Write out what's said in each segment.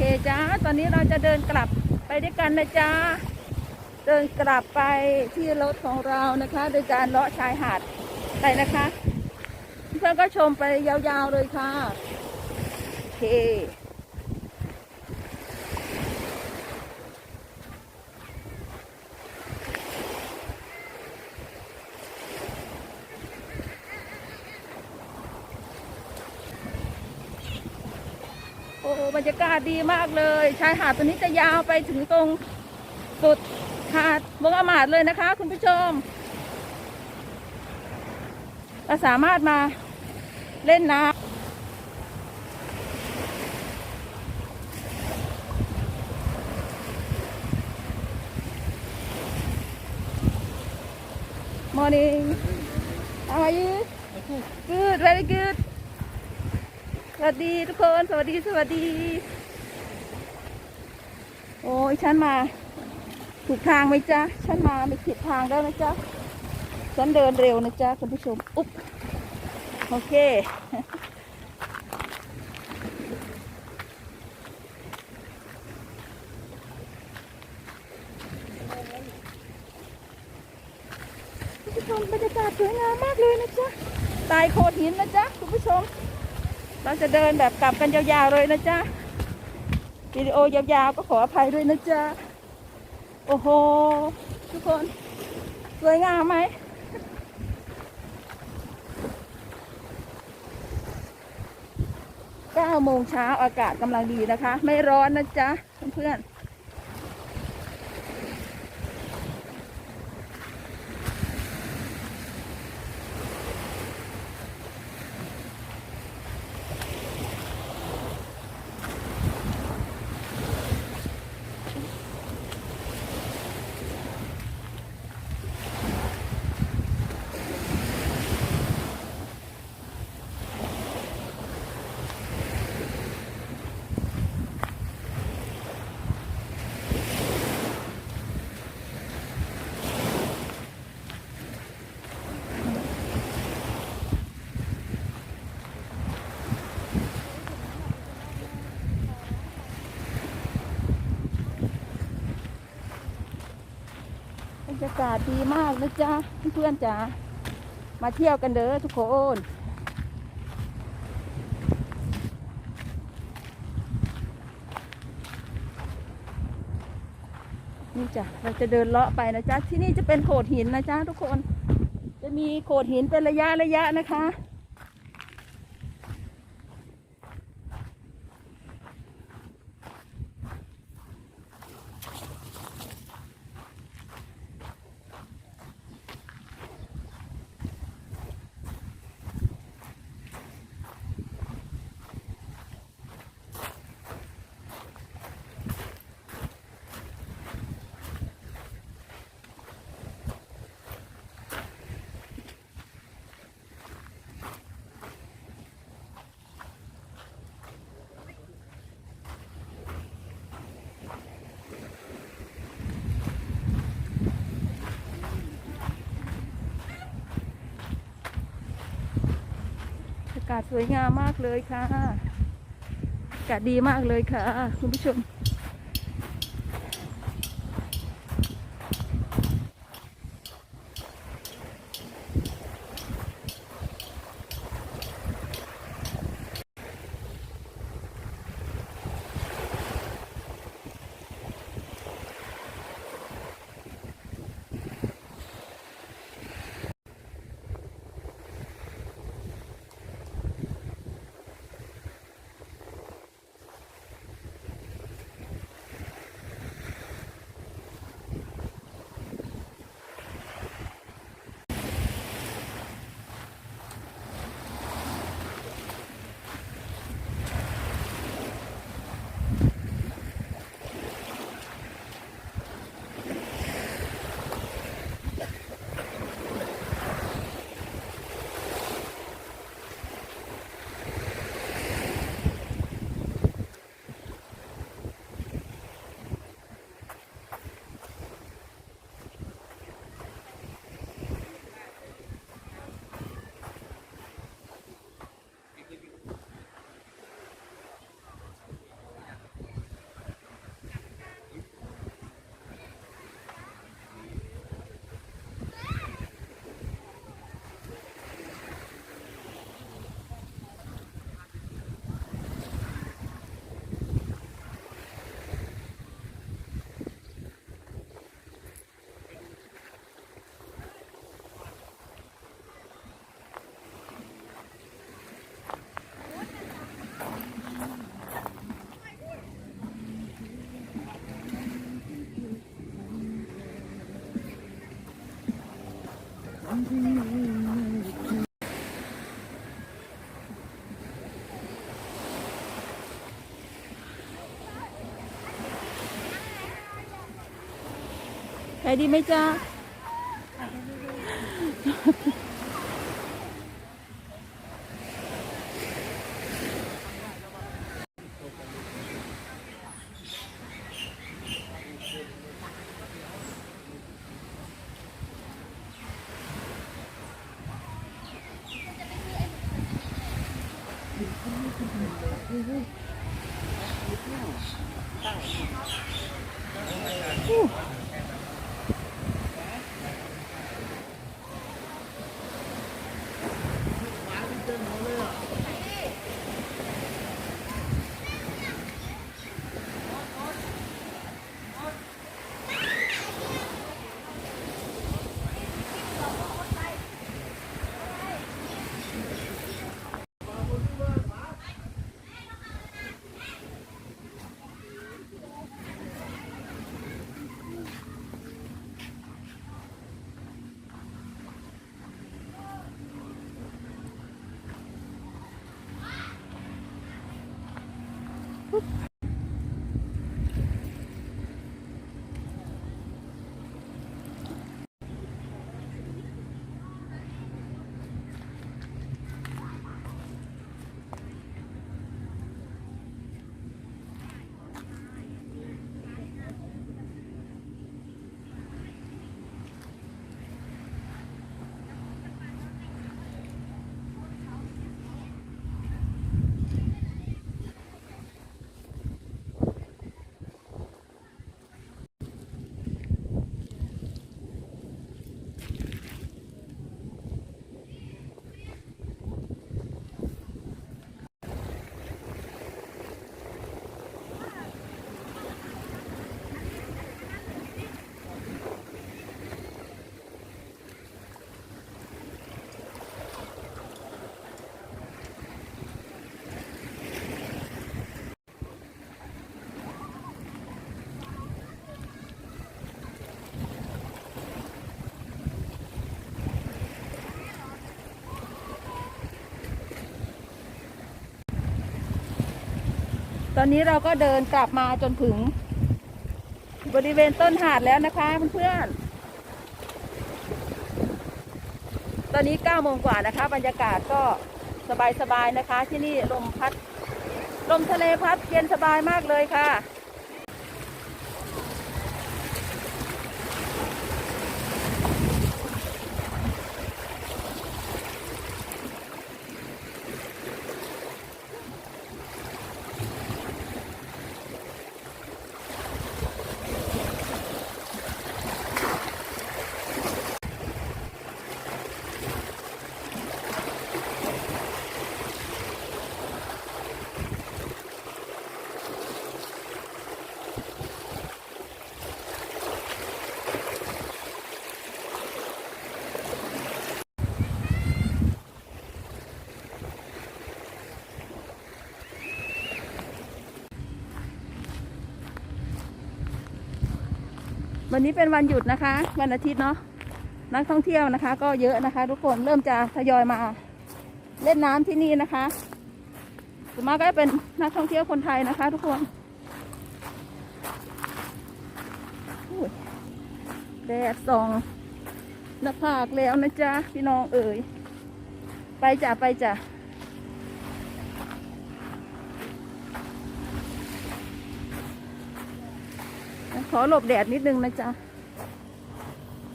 เคจ้า ตอนนี้เราจะเดินกลับไปด้วยกันนะจ้า เดินกลับไปที่รถของเรานะคะ โดยการเลาะชายหาดไปนะคะ เพื่อนก็ชมไปยาวๆเลยค่ะโอเค บรรยากาศดีมากเลย ชายหาดตัวนี้จะยาวไปถึงตรงสุดหาดเมืองอามาดเลยนะคะ คุณผู้ชมเราสามารถมาเล่นน้ำ Morning How are you Good very good สวัสดีทุกคน สวัสดีสวัสดี โอ้ยฉันมาถูกทางไหมจ๊ะ ฉันมาไม่ผิดทางแล้วนะจ๊ะ ฉันเดินเร็วนะจ๊ะคุณผู้ชม อุ๊บ โอเค คุณผู้ชมบรรยากาศสวยงามมากเลยนะจ๊ะ ตายโขดหินนะจ๊ะ คุณผู้ชม เราจะเดินแบบกลับกันยาวๆเลยนะจ๊ะวิดีโอยาวๆก็ขออภัยด้วยนะจ๊ะโอ้โห ทุกคน สวยงามไหมเก้าโมงเช้าอากาศกำลังดีนะคะ ไม่ร้อนนะจ๊ะเพื่อนๆากาศดีมากนะจ๊ะเพื่อนๆจ๋ามาเที่ยวกันเด้อทุกคนนี่จ้ะเราจะเดินเลาะไปนะจ๊ะที่นี่จะเป็นโขดหินนะจ๊ะทุกคน จะมีโขดหินเป็นระยะระยะนะคะากาศสวยงามมากเลยค่ะ อากาศดีมากเลยค่ะ คุณผู้ชม ขายดีไหมจ๊ะ ตอนนี้เราก็เดินกลับมาจนถึง บริเวณต้นหาดแล้วนะคะเพื่อนๆ ตอนนี้9โมงกว่านะคะ บรรยากาศก็สบายๆนะคะ ที่นี่ลมพัด ลมทะเลพัดเย็นสบายมากเลยค่ะ วันนี้เป็นวันหยุดนะคะ วันอาทิตย์เนาะนักท่องเที่ยวนะคะ ก็เยอะนะคะ ทุกคนเริ่มจะทยอยมาเล่นน้ำที่นี่นะคะส่วนมากก็เป็นนักท่องเที่ยวคนไทยนะคะ ทุกคนแดดส่องหน้าผากแล้วนะจ๊ะพี่น้องเอ๋ยไปจ้ะไปจ้ะ ขอหลบแดดนิดนึงนะจ๊ะ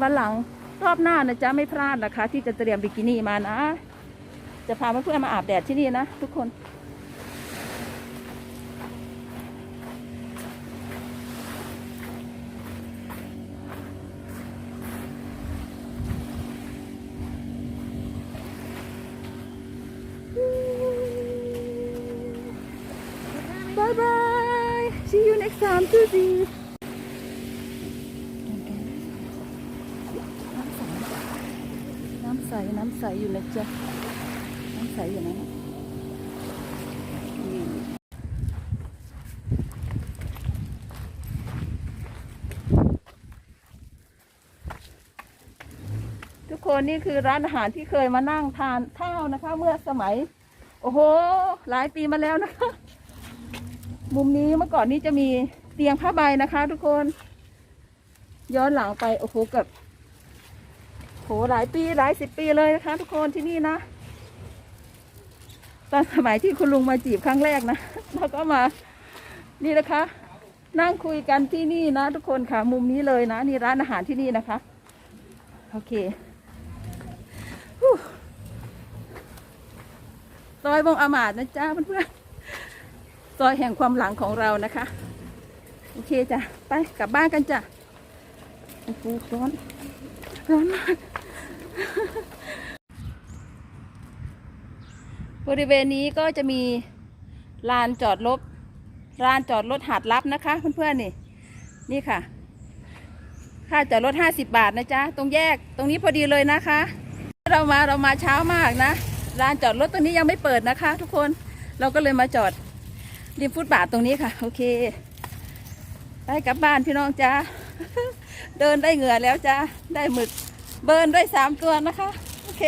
วันหลังรอบหน้านะจ๊ะไม่พลาดนะคะ ที่จะเตรียมบิกินี่มานะ จะพาเพื่อนๆมาอาบแดดที่นี่นะทุกคน Bye bye. See you next time, Susie. ใสน้ำใสอยู่นะจ๊ะน้ำใสอยู่นะทุกคนนี่คือร้านอาหารที่เคยมานั่งทานข้าวนะคะ เมื่อสมัย โอ้โห หลายปีมาแล้วนะคะ มุมนี้เมื่อก่อนนี้จะมีเตียงผ้าใบนะคะ ทุกคน ย้อนหลังไปโอ้โหเกับ หหลายปีหลายสิบปีเลยนะคะ ทุกคนที่นี่นะตอนสมัยที่คุณลุงมาจีบครั้งแรกนะเราก็มา นี่นะคะ นั่งคุยกันที่นี่นะ ทุกคนค่ะ มุมนี้เลยนะ นี่ร้านอาหารที่นี่นะคะ โอเคฮู้ซอยบงอามาดนะจ๊ะเพื่อนๆซอยแห่งความหลังของเรานะคะ โอเคจ้ะ ไปกลับบ้านกันจ้ะโอ้โหร้อนร้อนมาก บริเวณนี้ก็จะมีลานจอดรถลานจอดรถหาดลับนะคะเพื่อนๆนี่นี่ค่ะ ค่าจอดรถห้าสิบาทนะจ๊ะตรงแยกตรงนี้พอดีเลยนะคะ เรามาเรามาเช้ามากนะลานจอดรถตรงนี้ยังไม่เปิดนะคะ ทุกคนเราก็เลยมาจอดริมฟุตบาทตรงนี้ค่ะ โอเคไปกลับบ้านพี่น้องจ้าเดินได้เหงื่อแล้วจ้าได้หมึกเบิร์นด้วยสามตัวนะคะ โอเค